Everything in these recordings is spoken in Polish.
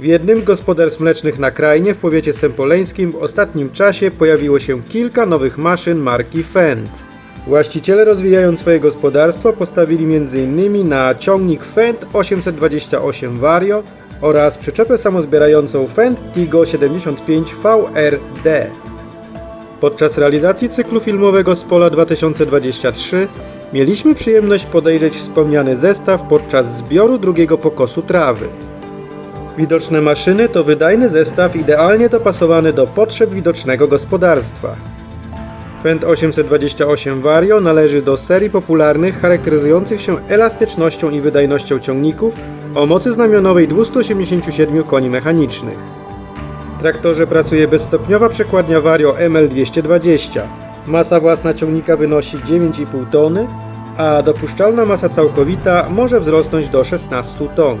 W jednym z gospodarstw mlecznych na Krajnie w powiecie sępoleńskim w ostatnim czasie pojawiło się kilka nowych maszyn marki Fendt. Właściciele rozwijając swoje gospodarstwo postawili m.in. na ciągnik Fendt 828 Vario oraz przyczepę samozbierającą Fendt Tigo 75 VRD. Podczas realizacji cyklu filmowego z Pola 2023 mieliśmy przyjemność podejrzeć wspomniany zestaw podczas zbioru drugiego pokosu trawy. Widoczne maszyny to wydajny zestaw idealnie dopasowany do potrzeb widocznego gospodarstwa. Fendt 828 Vario należy do serii popularnych charakteryzujących się elastycznością i wydajnością ciągników o mocy znamionowej 287 koni mechanicznych. W traktorze pracuje bezstopniowa przekładnia Vario ML220. Masa własna ciągnika wynosi 9,5 tony, a dopuszczalna masa całkowita może wzrosnąć do 16 ton.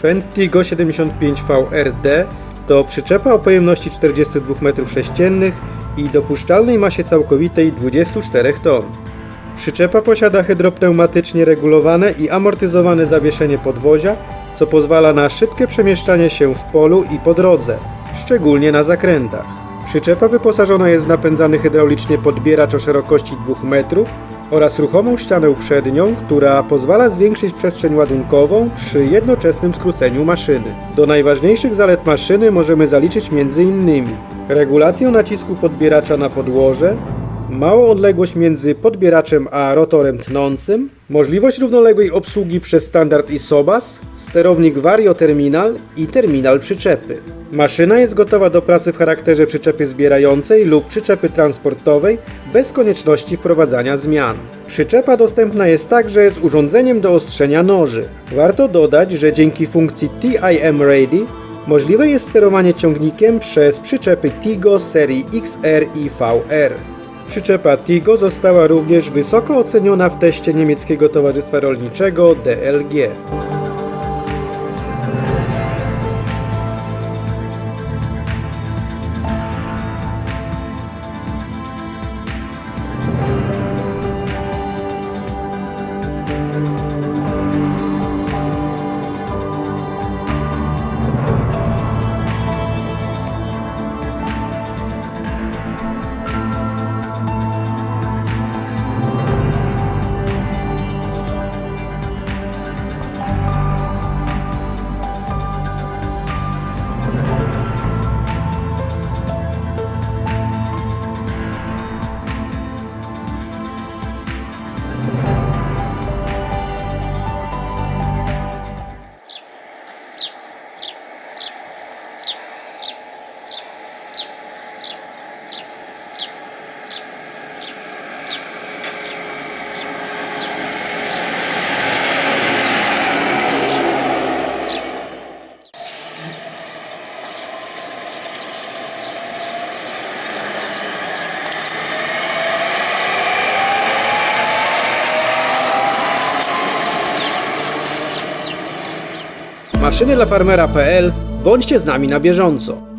Fendt Tigo 75 VRD to przyczepa o pojemności 42 m3 i dopuszczalnej masie całkowitej 24 ton. Przyczepa posiada hydropneumatycznie regulowane i amortyzowane zawieszenie podwozia, co pozwala na szybkie przemieszczanie się w polu i po drodze, szczególnie na zakrętach. Przyczepa wyposażona jest w napędzany hydraulicznie podbieracz o szerokości 2 metrów oraz ruchomą ścianę przednią, która pozwala zwiększyć przestrzeń ładunkową przy jednoczesnym skróceniu maszyny. Do najważniejszych zalet maszyny możemy zaliczyć m.in. regulację nacisku podbieracza na podłoże, małą odległość między podbieraczem a rotorem tnącym, możliwość równoległej obsługi przez standard ISOBAS, sterownik Vario Terminal i terminal przyczepy. Maszyna jest gotowa do pracy w charakterze przyczepy zbierającej lub przyczepy transportowej bez konieczności wprowadzania zmian. Przyczepa dostępna jest także z urządzeniem do ostrzenia noży. Warto dodać, że dzięki funkcji TIM Ready możliwe jest sterowanie ciągnikiem przez przyczepy Tigo serii XR i VR. Przyczepa Tigo została również wysoko oceniona w teście niemieckiego towarzystwa rolniczego DLG. Maszyny dla farmera.pl Bądźcie z nami na bieżąco.